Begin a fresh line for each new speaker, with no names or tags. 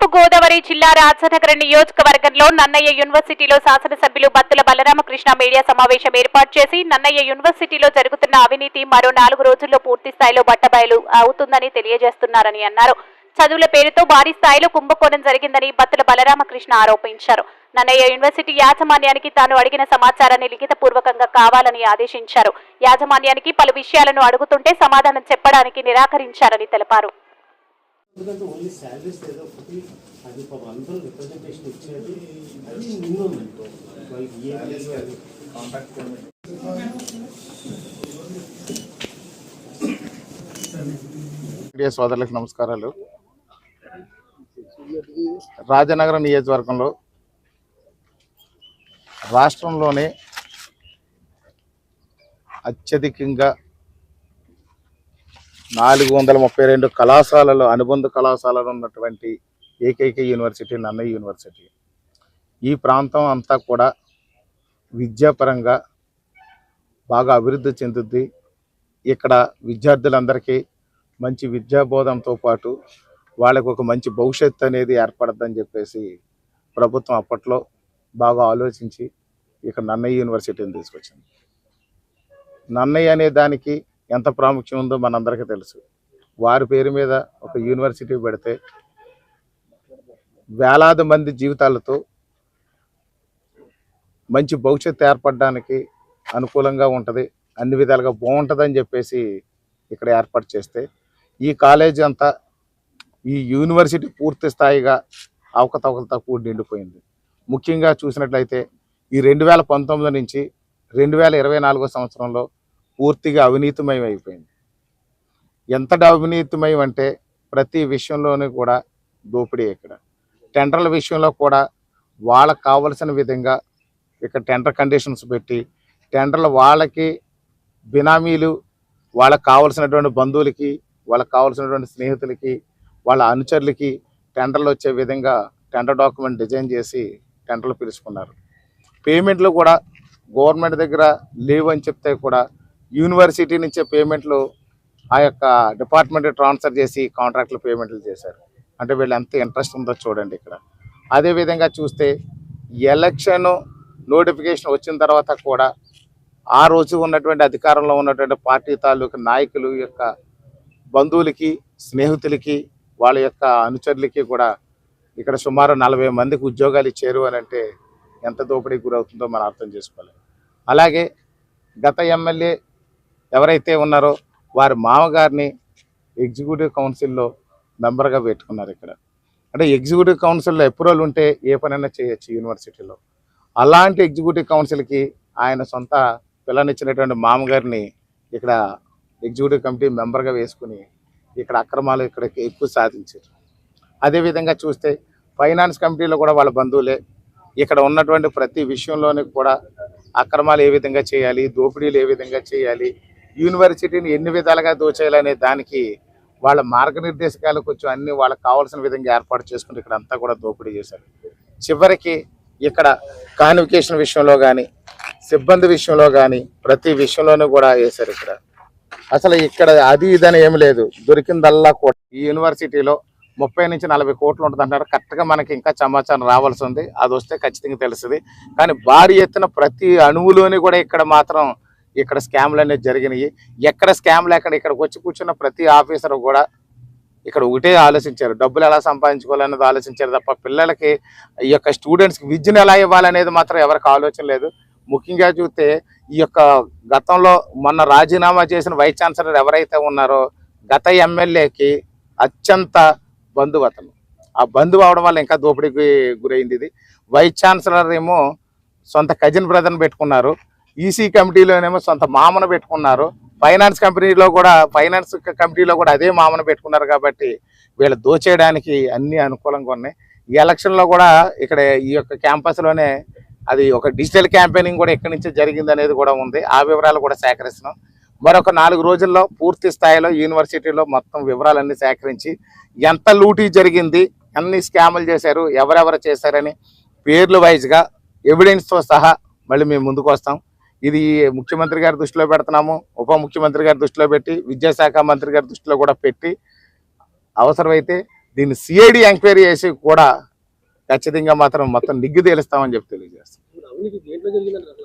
తూర్పు గోదావరి జిల్లా రాజనగర నియోజకవర్గంలో నన్నయ్య యూనివర్సిటీలో శాసనసభ్యులు బత్తుల బలరామకృష్ణ మీడియా సమావేశం ఏర్పాటు చేసి నన్నయ్య యూనివర్సిటీలో జరుగుతున్న అవినీతి మరో నాలుగు రోజుల్లో పూర్తి స్థాయిలో బట్టబయలు అవుతుందని తెలియజేస్తున్నారని అన్నారు. చదువుల పేరుతో భారీ స్థాయిలో కుంభకోణం జరిగిందని బత్తుల బలరామకృష్ణ ఆరోపించారు. నన్నయ్య యూనివర్సిటీ యాజమాన్యానికి తాను అడిగిన సమాచారాన్ని లిఖితపూర్వకంగా కావాలని ఆదేశించారు. యాజమాన్యానికి పలు విషయాలను అడుగుతుంటే సమాధానం చెప్పడానికి నిరాకరించారని తెలిపారు.
ఎందుకంటే ఓన్లీ శాలరీస్ ఏదో ఒకటి అది పాపం అందరూ రిప్రజెంటేషన్ ఇచ్చేది. అది మినిమం అంటే వాళ్ళకి ఏ
మీడియా సోదరులకు నమస్కారాలు. రాజనగరం నియోజకవర్గంలో రాష్ట్రంలోనే అత్యధికంగా నాలుగు వందల ముప్పై రెండు కళాశాలలో అనుబంధ కళాశాలలు ఉన్నటువంటి ఏకైక యూనివర్సిటీ నన్నయ్య యూనివర్సిటీ. ఈ ప్రాంతం అంతా కూడా విద్యాపరంగా బాగా అభివృద్ధి చెందుద్ది. ఇక్కడ విద్యార్థులందరికీ మంచి విద్యాబోధంతో పాటు వాళ్ళకు ఒక మంచి భవిష్యత్తు అనేది ఏర్పడద్దని చెప్పేసి ప్రభుత్వం అప్పట్లో బాగా ఆలోచించి ఇక్కడ నన్నయ్య యూనివర్సిటీని తీసుకొచ్చింది. నన్నయ్య అనే దానికి ఎంత ప్రాముఖ్యం ఉందో మనందరికీ తెలుసు. వారి పేరు మీద ఒక యూనివర్సిటీ పెడితే వేలాది మంది జీవితాలతో మంచి భవిష్యత్తు ఏర్పడడానికి అనుకూలంగా ఉంటుంది. అన్ని విధాలుగా బాగుంటుందని చెప్పేసి ఇక్కడ ఏర్పాటు చేస్తే ఈ కాలేజీ అంతా ఈ యూనివర్సిటీ పూర్తి స్థాయిగా అవకతవకలతో కూడి నిండిపోయింది. ముఖ్యంగా చూసినట్లయితే ఈ రెండు వేల పంతొమ్మిది నుంచి రెండు వేల ఇరవై నాలుగో సంవత్సరంలో పూర్తిగా అవినీతిమయం అయిపోయింది. ఎంతటి అవినీతిమయం అంటే ప్రతి విషయంలోనూ కూడా దోపిడీ ఇక్కడ. టెండర్ల విషయంలో కూడా వాళ్ళకు కావలసిన విధంగా ఇక్కడ టెండర్ కండిషన్స్ పెట్టి టెండర్లు వాళ్ళకి బినామీలు వాళ్ళకి కావలసినటువంటి బంధువులకి వాళ్ళకి కావలసినటువంటి స్నేహితులకి వాళ్ళ అనుచరులకి టెండర్లు వచ్చే విధంగా టెండర్ డాక్యుమెంట్ డిజైన్ చేసి టెండర్లు పిలుచుకున్నారు. పేమెంట్లు కూడా గవర్నమెంట్ దగ్గర లేవు అని చెప్తే కూడా యూనివర్సిటీ నుంచే పేమెంట్లు ఆ యొక్క డిపార్ట్మెంట్ ట్రాన్స్ఫర్ చేసి కాంట్రాక్ట్లు పేమెంట్లు చేశారు. అంటే వీళ్ళు ఎంత ఇంట్రెస్ట్ ఉందో చూడండి ఇక్కడ. అదేవిధంగా చూస్తే ఎలక్షన్ నోటిఫికేషన్ వచ్చిన తర్వాత కూడా ఆ రోజు ఉన్నటువంటి అధికారంలో ఉన్నటువంటి పార్టీ తాలూకు నాయకులు యొక్క బంధువులకి స్నేహితులకి వాళ్ళ యొక్క అనుచరులకి కూడా ఇక్కడ సుమారు నలభై మందికి ఉద్యోగాలు ఇచ్చారు అని అంటే ఎంత దోపిడీకి గురవుతుందో మనం అర్థం చేసుకోవాలి. అలాగే గత ఎమ్మెల్యే ఎవరైతే ఉన్నారో వారి మామగారిని ఎగ్జిక్యూటివ్ కౌన్సిల్లో మెంబర్గా పెట్టుకున్నారు ఇక్కడ. అంటే ఎగ్జిక్యూటివ్ కౌన్సిల్లో ఎప్రూవల్ ఉంటే ఏ పనైనా చేయొచ్చు యూనివర్సిటీలో. అలాంటి ఎగ్జిక్యూటివ్ కౌన్సిల్కి ఆయన సొంత పిల్లనిచ్చినటువంటి మామగారిని ఇక్కడ ఎగ్జిక్యూటివ్ కమిటీ మెంబర్గా వేసుకుని ఇక్కడ అక్రమాలు ఇక్కడ ఎక్కువ సాధించారు. అదేవిధంగా చూస్తే ఫైనాన్స్ కమిటీలో కూడా వాళ్ళ బంధువులే. ఇక్కడ ఉన్నటువంటి ప్రతి విషయంలోని కూడా అక్రమాలు ఏ విధంగా చేయాలి దోపిడీలు ఏ విధంగా చేయాలి యూనివర్సిటీని ఎన్ని విధాలుగా దోచేయాలనే దానికి వాళ్ళ మార్గనిర్దేశకాలు కొంచెం అన్ని వాళ్ళకి కావాల్సిన విధంగా ఏర్పాటు చేసుకుని ఇక్కడ అంతా కూడా దోపిడీ చేశారు. చివరికి ఇక్కడ కాన్వికేషన్ విషయంలో కానీ సిబ్బంది విషయంలో కానీ ప్రతి విషయంలోనూ కూడా వేశారు ఇక్కడ. అసలు ఇక్కడ అది ఇదని ఏమి లేదు. దొరికిందల్లా కూడా ఈ యూనివర్సిటీలో ముప్పై నుంచి నలభై కోట్లు ఉంటుంది అంటారు. కరెక్ట్గా మనకి ఇంకా సమాచారం రావాల్సి ఉంది. అది వస్తే ఖచ్చితంగా తెలుస్తుంది. కానీ భారీ ఎత్తున ప్రతి అణువులోని కూడా ఇక్కడ మాత్రం ఇక్కడ స్కామ్లు అనేది జరిగినాయి. ఎక్కడ స్కామ్లు ఎక్కడ ఇక్కడికి వచ్చి కూర్చున్న ప్రతి ఆఫీసర్ కూడా ఇక్కడ ఒకటే ఆలోచించారు. డబ్బులు ఎలా సంపాదించుకోవాలనేది ఆలోచించారు తప్ప పిల్లలకి ఈ యొక్క స్టూడెంట్స్కి విద్యను ఎలా ఇవ్వాలనేది మాత్రం ఎవరికి ఆలోచన లేదు. ముఖ్యంగా చూస్తే ఈ యొక్క గతంలో మొన్న రాజీనామా చేసిన వైస్ ఛాన్సలర్ ఎవరైతే ఉన్నారో గత ఎమ్మెల్యేకి అత్యంత బంధువు అతను. ఆ బంధువు అవడం వల్ల ఇంకా దోపిడీకి గురైంది ఇది. వైస్ ఛాన్సలర్ ఏమో సొంత కజిన్ బ్రదర్ని పెట్టుకున్నారు. ఈసీ కమిటీలోనేమో సొంత మామను పెట్టుకున్నారు. ఫైనాన్స్ కంపెనీలో కూడా ఫైనాన్స్ కమిటీలో కూడా అదే మామను పెట్టుకున్నారు కాబట్టి వీళ్ళు దోచేయడానికి అన్ని అనుకూలంగా ఉన్నాయి. ఈ ఎలక్షన్లో కూడా ఇక్కడ ఈ యొక్క క్యాంపస్లోనే అది ఒక డిజిటల్ క్యాంపెయినింగ్ కూడా ఎక్కడి నుంచి జరిగింది అనేది కూడా ఉంది. ఆ వివరాలు కూడా సేకరిస్తున్నాం. మరొక నాలుగు రోజుల్లో పూర్తి స్థాయిలో యూనివర్సిటీలో మొత్తం వివరాలన్నీ సేకరించి ఎంత లూటీ జరిగింది ఎన్ని స్కాములు చేశారు ఎవరెవరు చేశారని పేర్లు వైజ్గా ఎవిడెన్స్తో సహా మళ్ళీ మేము ముందుకు వస్తాం. ఇది ముఖ్యమంత్రి గారి దృష్టిలో పెడుతున్నాము ఉప ముఖ్యమంత్రి గారి దృష్టిలో పెట్టి విద్యాశాఖ మంత్రి గారి దృష్టిలో కూడా పెట్టి అవసరమైతే దీన్ని సిఐడి ఎంక్వైరీ చేసి కూడా ఖచ్చితంగా మాత్రం మొత్తం నిగ్గు తేలుస్తామని చెప్పి తెలియజేస్తాం.